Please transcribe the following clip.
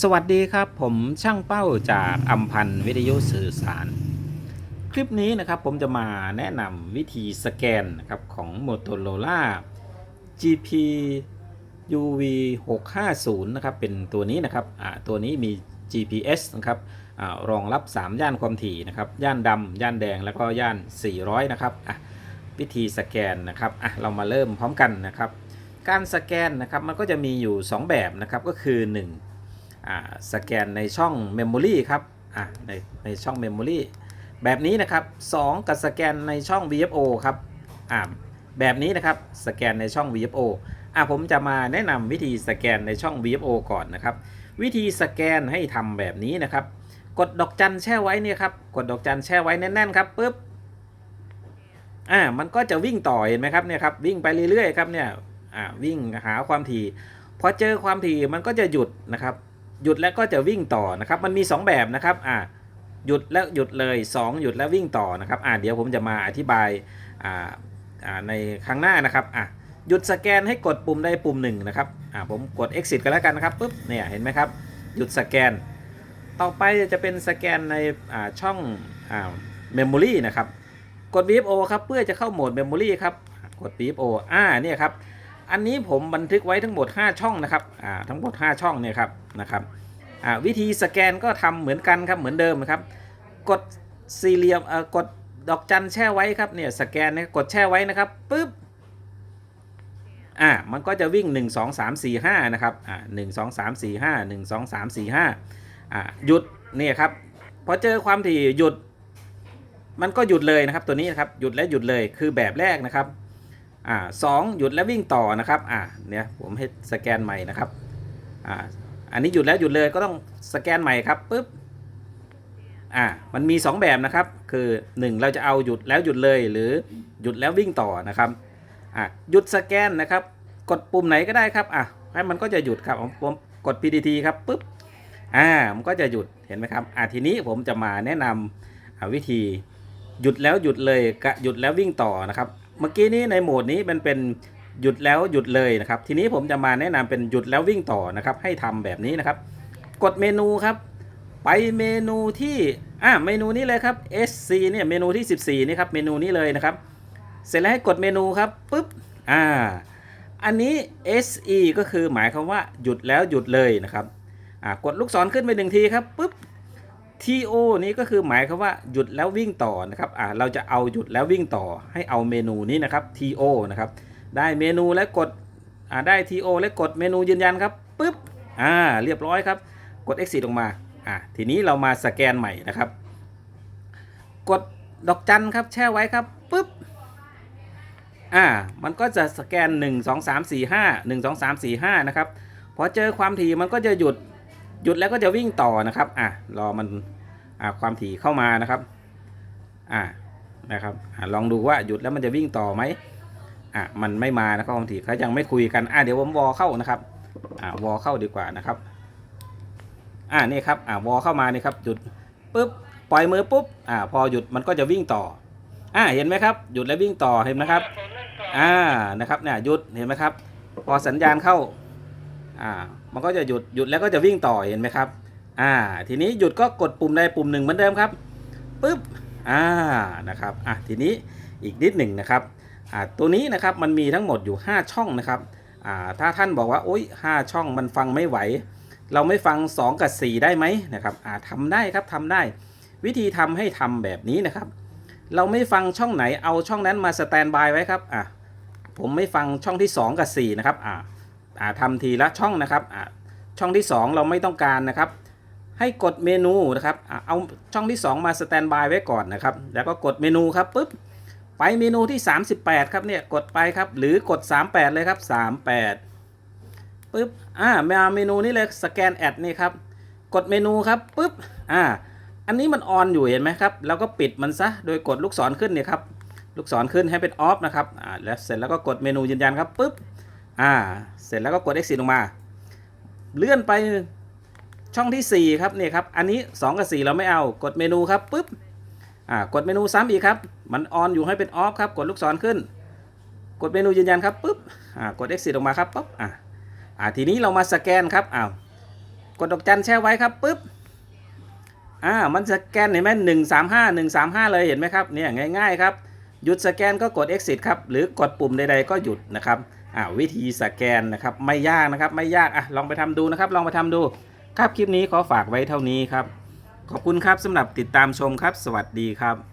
สวัสดีครับผมช่างเป้าจากอัมพันธ์วิทยุสื่อสาร คลิปนี้นะครับผมจะมาแนะนำวิธีสแกนนะครับของ Motorola GP UV 650นะครับเป็นตัวนี้นะครับตัวนี้มี GPS นะครับอรองรับ 3 ย่านความถี่นะครับย่านดำย่านแดงแล้วก็ย่าน 400 นะครับวิธีสแกนนะครับเรามาเริ่มพร้อมกันนะครับ การสแกนนะครับมันก็จะมีอยู่ 2 แบบนะครับก็คือ1อ่า สแกนในช่อง Memory ครับในในช่อง Memory แบบนี้นะครับ2กับสแกนในช่อง VFO ครับแบบนี้นะครับสแกนในช่อง VFO อ่ผมจะมาแนะนำวิธีสแกนในช่อง VFO ก่อนนะครับ วิธีสแกนให้ทำแบบนี้นะครับ กดดอกจันแช่ไว้เนี่ยครับกดดอกจันแช่ไว้แน่นๆครับปุ๊บอ่ามันก็จะวิ่งต่อเห็นไหมครับเนี่ยครับวิ่งไปเรื่อยๆครับเนี่ยอ่าวิ่งหาความถี่พอเจอความถี่มันก็จะหยุดนะครับ หยุดแล้วก็จะวิ่งต่อนะครับ มันมี 2 แบบนะครับอ่าหยุดแล้วหยุดเลย 2 หยุดแล้ววิ่งต่อนะครับอ่าเดี๋ยวผมจะมาอธิบายอ่าอ่าในครั้งหน้านะครับอ่าหยุดสแกนให้กดปุ่มใดปุ่มหนึ่งนะครับอ่าผมกด exit กันแล้วกันนะครับปุ๊บเนี่ยเห็นไหมครับ หยุดสแกน ต่อไปจะเป็นสแกนในอ่าช่องอ่า memory นะครับ กด VFO ครับเพื่อจะเข้าโหมด memory ครับกด VFO อ่าเนี่ยครับ อันนี้ผมบันทึกไว้ทั้งหมด 5 ช่องนะครับอ่าทั้งหมด 5 ช่องเนี่ยครับนะครับอ่าวิธีสแกนก็ทำเหมือนกันครับเหมือนเดิมนะครับ กดสี่เหลี่ยมเอ่อกดดอกจันแช่ไว้ครับเนี่ยสแกนเนี่ยกดแช่ไว้นะครับปึ๊บอ่ามันก็จะวิ่ง 1 2 3 4 5นะครับอ่า1 2 3 4 5 1 2 3 4 5อ่าหยุดเนี่ยครับพอเจอความถี่หยุด มันก็หยุดเลยนะครับตัวนี้นะครับหยุดและหยุดเลยคือแบบแรกนะครับ อ่าสองหยุดแล้ววิ่งต่อนะครับอ่าเนี่ยผมให้สแกนใหม่นะครับอ่าอันนี้หยุดแล้วหยุดเลยก็ต้องสแกนใหม่ครับปุ๊บอ่ามันมี 2 แบบนะครับ คือ 1 เราจะเอาหยุดแล้วหยุดเลยหรือหยุดแล้ววิ่งต่อนะครับอ่าหยุดสแกนนะครับ กดปุ่มไหนก็ได้ครับอะให้มันก็จะหยุดครับผมกด PDT ครับปุ๊บอ่ามันก็จะหยุดเห็นไหมครับอ่าทีนี้ผมจะมาแนะนำวิธีหยุดแล้วหยุดเลยกับหยุดแล้ววิ่งต่อนะครับ เมื่อกี้นี้ในโหมดนี้มันเป็นหยุดแล้วหยุดเลยนะครับ ทีนี้ผมจะมาแนะนำเป็นหยุดแล้ววิ่งต่อนะครับ ให้ทำแบบนี้นะครับ กดเมนูครับ ไปเมนูที่อ่าเมนูนี้เลยครับ SC เนี่ยเมนูที่ 14นี่ครับเมนูนี้เลยนะครับ เสร็จแล้วให้กดเมนูครับปุ๊บอ่าอันนี้ SE ก็คือหมายความว่าหยุดแล้วหยุดเลยนะครับอ่ากดลูกศรขึ้นไปหนึ่งทีครับปุ๊บ TO นี้ก็คือหมายความว่าหยุดแล้ววิ่งต่อนะครับอ่าเราจะเอาหยุดแล้ววิ่งต่อให้เอาเมนูนี้นะครับ TO นะครับได้เมนูและกดอ่าได้ TO และกดเมนูยืนยันครับปุ๊บอ่าเรียบร้อยครับ กด exit ออกมาอ่าทีนี้เรามาสแกนใหม่นะครับ กดดอกจันครับแช่ไว้ครับปุ๊บอ่ามันก็จะสแกน 1 2 3 4 5 1 2 3 4 5นะครับพอเจอความถี่มันก็จะหยุด หยุดแล้วก็จะวิ่งต่อนะครับอะรอมันอ่าความถี่เข้ามานะครับอ่านะครับอ่าลองดูว่าหยุดแล้วมันจะวิ่งต่อไหมอะมันไม่มานะครับบางทีเขายังไม่คุยกันอะเดี๋ยวผมวอเข้านะครับอ่าวอเข้าดีกว่านะครับอ่านี่ครับอ่าวอเข้ามานี่ครับหยุดปุ๊บปล่อยมือปุ๊บอ่าพอหยุดมันก็จะวิ่งต่ออ่าเห็นไหมครับ หยุดแล้ววิ่งต่อเห็นไหมครับอ่านะครับเนี่ยหยุดเห็นไหมครับ พอสัญญาณเข้า อ่ามันก็จะหยุดหยุดแล้วก็จะวิ่งต่อเห็นไหมครับอ่าทีนี้หยุดก็กดปุ่มใดปุ่มหนึ่งเหมือนเดิมครับปุ๊บอ่านะครับอะทีนี้อีกนิดหนึ่งนะครับอ่าตัวนี้นะครับมันมีทั้งหมดอยู่ 5 ช่องนะครับอ่าถ้าท่านบอกว่าโอ๊ย5ช่องมันฟังไม่ไหว เราไม่ฟัง 2 กับ 4 ได้ไหมนะครับอ่าทำได้ครับทำได้ วิธีทำให้ทำแบบนี้นะครับ เราไม่ฟังช่องไหนเอาช่องนั้นมาสแตนบายไว้ครับอ่าผมไม่ฟังช่องที่ 2 กับ 4 นะครับอ่า ทำทีละช่องนะครับช่องที่ 2 เราไม่ต้องการนะครับ ให้กดเมนูนะครับอเอาช่องที่ 2 มาสแตนบายไว้ก่อนนะครับ แล้วก็กดเมนูครับปุ๊บไปเมนูที่ 38 ครับเนี่ยกดไปครับ หรือกด 38 เลยครับ 38ปึ๊บอ่ามาเมนูนี้เลยสแกนแอดนี่ครับกดเมนูครับปึ๊บอ่าอันนี้มันออนอยู่เห็นไหมครับเราก็ปิดมันซะโดยกดลูกศรขึ้นเนี่ยครับลูกศรขึ้นให้เป็นออฟนะครับอ่าแล้วเสร็จแล้วก็กดเมนูยืนยันครับปึ๊บ อ่า เสร็จแล้วก็กด exit ลงมา เลื่อนไปช่องที่ 4 ครับเนี่ยครับ อันนี้ 2 กับ 4 เราไม่เอา กดเมนูครับปึ๊บ อ่า กดเมนูซ้ำอีกครับ มันออนอยู่ให้เป็นออฟครับ กดลูกศรขึ้น กดเมนูยืนยันครับปุ๊บ อ่า กด exit ออกมาครับปุ๊บ อ่าอ่า ทีนี้เรามาสแกนครับ อ้าว กดดอกจันแช่ไว้ครับปุ๊บ อ่า มันสแกนเห็นไหมหนึ่งสามห้าหนึ่งสามห้าเลยเห็นไหมครับ เนี่ยง่ายๆครับ หยุดสแกนก็กด exit ครับ หรือกดปุ่มใดๆก็หยุดนะครับ อ่าวิธีสแกนนะครับไม่ยากนะครับไม่ยากอะลองไปทำดูนะครับ ลองไปทำดูครับคลิปนี้ขอฝากไว้เท่านี้ครับ ขอบคุณครับสำหรับติดตามชมครับ สวัสดีครับ